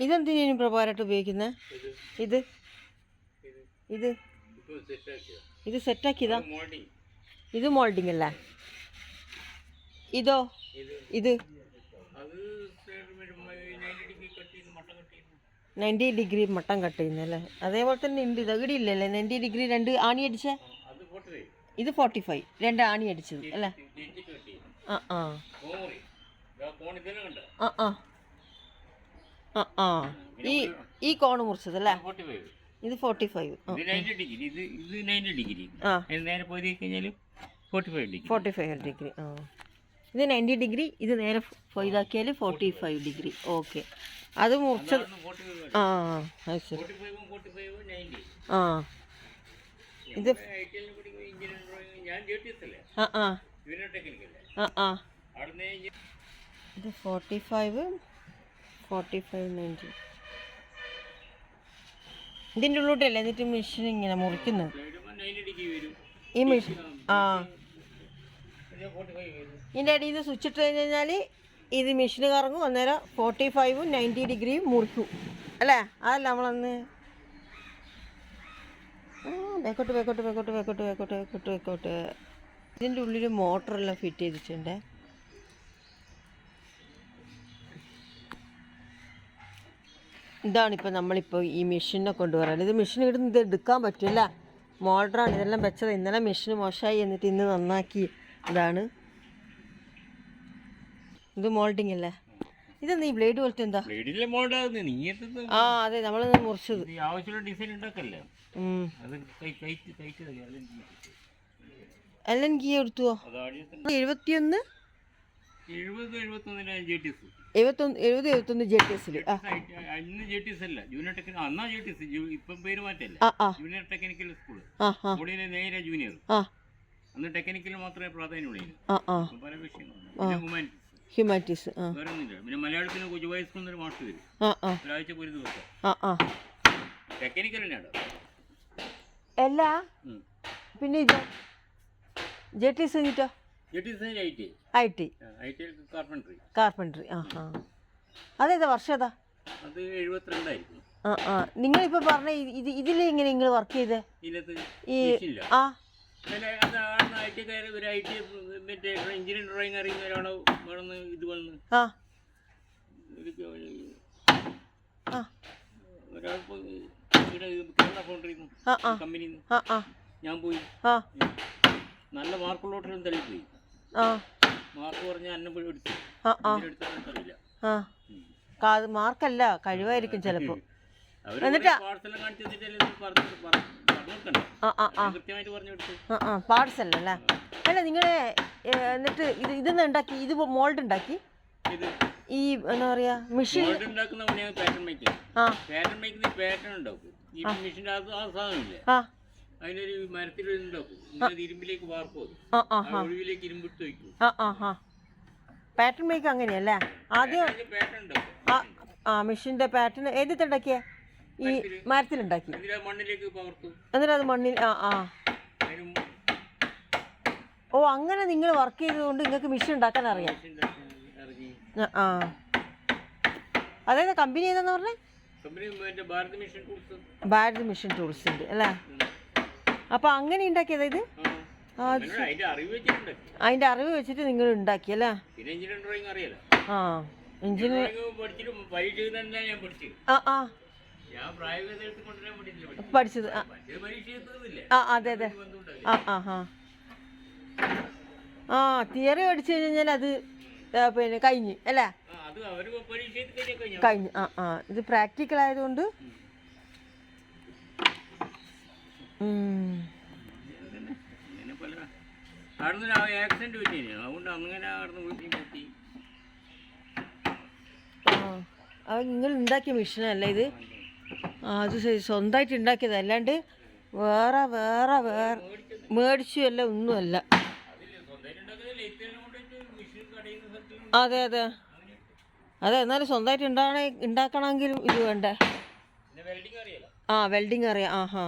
ഇതെന്തിനു പ്രഭാരമായിട്ട് ഉപയോഗിക്കുന്നത് ഇത്. ഇത്. ഇത്. സെറ്റാക്കിയതാ. ഇത് മോൾഡിംഗ് അല്ലേ? ഇതോ? ഇത്. നയന്റി ഡിഗ്രി മട്ടം കട്ട് ചെയ്യുന്നല്ലേ അതേപോലെ തന്നെ ഉണ്ട് ഇത്. ഇവിടെ ഇല്ലല്ലേ നയന്റി ഡിഗ്രി രണ്ട് ആണി അടിച്ച? ഇത് ഫോർട്ടി ഫൈവ് രണ്ട് ആണി അടിച്ചത് അല്ലേ? ആ ആ. ആ ആ ആ. ആ ഈ ഈ കോണ് മുറിച്ചത് അല്ലേ? ഇത് ഫോർട്ടി ഫൈവ് ഡിഗ്രി ഇത് ഇത് നയന്റി ഡിഗ്രി ആ. നേരെ പോയി കഴിഞ്ഞാൽ forty five degree forty five degree ആ. ഇത് നയന്റി ഡിഗ്രി ഇത് നേരെ ഇതാക്കിയാൽ ഫോർട്ടി ഫൈവ് ഡിഗ്രി ഓക്കെ. അത് മുറിച്ചത് ആ അത് ശരി. ആ. ഇത് ആ ആ. ആ ആ. ഇത് forty five forty five ninety ഇതിന്റെ ഉള്ളിലോട്ടല്ലേ? എന്നിട്ട് മെഷീൻ ഇങ്ങനെ മുറിക്കുന്നത്. ഈ മെഷീൻ ആ. ഇതിന്റെ അടിയിൽ നിന്ന് സ്വിച്ച് ഇട്ട് കഴിഞ്ഞ് കഴിഞ്ഞാൽ ഇത് മെഷീൻ കറങ്ങും. അന്നേരം ഫോർട്ടി ഫൈവും നയന്റി ഡിഗ്രിയും മുറിക്കും. അല്ലേ? അതല്ല നമ്മളന്ന്. വെക്കോട്ട് വെക്കോട്ട് വെക്കോട്ട് വെക്കോട്ട് വെക്കോട്ട് വെക്കോട്ട് വേക്കോട്ട് ഇതിന്റെ ഉള്ളിൽ മോട്ടറെല്ലാം ഫിറ്റ് ചെയ്തിട്ടുണ്ട്. ഇതാണിപ്പോൾ നമ്മളിപ്പോൾ ഈ മെഷീനെ കൊണ്ടുവരാൻ ഇത് മെഷീൻ ഇടുന്ന് ഇത് എടുക്കാൻ പറ്റില്ല മോട്ടറാണ് ഇതെല്ലാം വെച്ചത് ഇന്നലെ മെഷീൻ മോശമായി എന്നിട്ട് ഇന്ന് നന്നാക്കി ഇതാണ് ഇത് മോൾഡിങ് അല്ലേ ഇതെന്താ ഈ ബ്ലേഡ് പോലത്തെ എന്താ ആ അതെ നമ്മൾ മുറിച്ചത് എല്ലാം കീ എടുത്തുവോ എഴുപത്തിയൊന്ന് എഴുപത് എഴുപത്തൊന്നിനാണ് ജെ ടി എസ് എഴുപത്തൊന്ന് എഴുപത് എഴുപത്തൊന്ന് ജെ ടി എസിൽ ആ. അന്ന് ജെ ടി എസ് അല്ല. ജൂനിയർ ടെക്നിക്കൽ അന്നാ ജെ ടി എസ് ഇപ്പം പേര് മാറ്റല്ല. ആ ആ. ജൂനിയർ ടെക്നിക്കൽ സ്കൂൾ ആ ആ. സ്കൂളിലെ നേരെ ജൂനിയർ ആ. അന്ന് ടെക്നിക്കൽ മാത്രമേ പ്രാധാന്യമുള്ളൂ ആ ആ. ഇപ്പം പല വിഷയങ്ങളും പിന്നെ ഹ്യൂമാനിറ്റീസ് ഹ്യൂമാനിറ്റീസ് ആ. പിന്നെ മലയാളത്തിന് സ്കൂളിൽ നിന്ന് ആ ആ. ഒരാഴ്ചക്ക് ഒരു ദിവസം. ആ ആ. ടെക്നിക്കൽ തന്നെയാണ്? എല്ലാ? പിന്നെ ഇത് ജെ ടി എസ് കഴിഞ്ഞിട്ടോ? J T S I T I T I T carpentry carpentry ആ ആ. അതേതാ വർഷം ഏതാ അത് എഴുപത്തിരണ്ടായിരിക്കും ആ ആ. നിങ്ങളിപ്പോൾ പറഞ്ഞ ഇത് ഇതിൽ ഇങ്ങനെ നിങ്ങൾ വർക്ക് ചെയ്തേ? ഈ ആ. എഞ്ചിനീയർ ഡ്രോയിങ് വേണമെന്ന് ഇത് വന്ന് ഇവിടെ കേരള ഞാൻ പോയി ആ നല്ല മാർക്കുള്ളോട്ടിലും തള്ളിപ്പോയി ആ മാർക്ക് പറഞ്ഞ അന്നെ പോയി മാർക്കല്ല കഴിവായിരിക്കും ചിലപ്പോ. എന്നിട്ട് ആ അല്ലേ? അല്ല നിങ്ങളെ എന്നിട്ട് ഇത് ഇതൊന്നും ഉണ്ടാക്കി? ഇത് മോൾഡ് ഉണ്ടാക്കി? ഈ എന്താ പറയാ മെഷീൻ. ഉണ്ടാക്കുന്ന പണിയാണ് പാറ്റേൺ മേക്കിംഗ്. ആ. പാറ്റേൺ മേക്കിംഗ് പാറ്റേൺ ഉണ്ടാക്കും. ഈ മെഷീന്റെ ആ സാധനമില്ലേ? ആ. അതിനൊരു മരത്തിൽ ഉണ്ടാക്കും ഇരുമ്പിലേക്ക് വാർക്കും? ഒഴിവിലേക്ക് ഇരുമ്പിട്ട് വയ്ക്കും? പാറ്റേൺ മേക്ക് അങ്ങനെയല്ലേ? ആദ്യം ആ മെഷീന്റെ മെഷീന്റെ പാറ്റേൺ ഏതിട്ട് ഉണ്ടാക്കിയ? ഈ മരത്തിലുണ്ടാക്കി. മണ്ണിലേക്ക് എന്നിട്ട് അത് മണ്ണിൽ ആ ആ. ഓ അങ്ങനെ നിങ്ങൾ വർക്ക് ചെയ്തതുകൊണ്ട് നിങ്ങൾക്ക് മെഷീൻ ഉണ്ടാക്കാൻ അറിയാം. ആ, അതായത് കമ്പനി ഏതാന്ന് പറഞ്ഞേ? Bharat mission tools Bharat mission അല്ലേ? അപ്പോൾ അങ്ങനെ ഉണ്ടാക്കിയത് ഇത്? അതിന്റെ അറിവ് വെച്ചിട്ട് നിങ്ങൾ ഉണ്ടാക്കി അല്ലേ? പിന്നെ എഞ്ചിനീയർ ഡ്രോയിങ് അറിയാലോ? ആ ആ ആ. പഠിച്ചത്. ആ. അതെ അതെ. ആ ആ ആ. ആ തിയറി പഠിച്ചു കഴിഞ്ഞാൽ അത് പിന്നെ കഴിഞ്ഞ് അല്ലേ? കഴിഞ്ഞു ആ ആ. ഇത് പ്രാക്ടിക്കൽ ആയതുകൊണ്ട്. അത് നിങ്ങൾ ഉണ്ടാക്കിയ മെഷീനല്ല ഇത്? അത് സ്വന്തമായിട്ട് ഉണ്ടാക്കിയത്. അല്ലാണ്ട് വേറെ വേറെ വേറെ മേടിച്ചു അല്ല ഒന്നുമല്ല അതെ അതെ. അതെ എന്നാലും സ്വന്തമായിട്ട് ഉണ്ടാകണേ ഉണ്ടാക്കണമെങ്കിലും ഇത് വേണ്ടേ? ആ വെൽഡിങ് അറിയാം ആ ഹാ.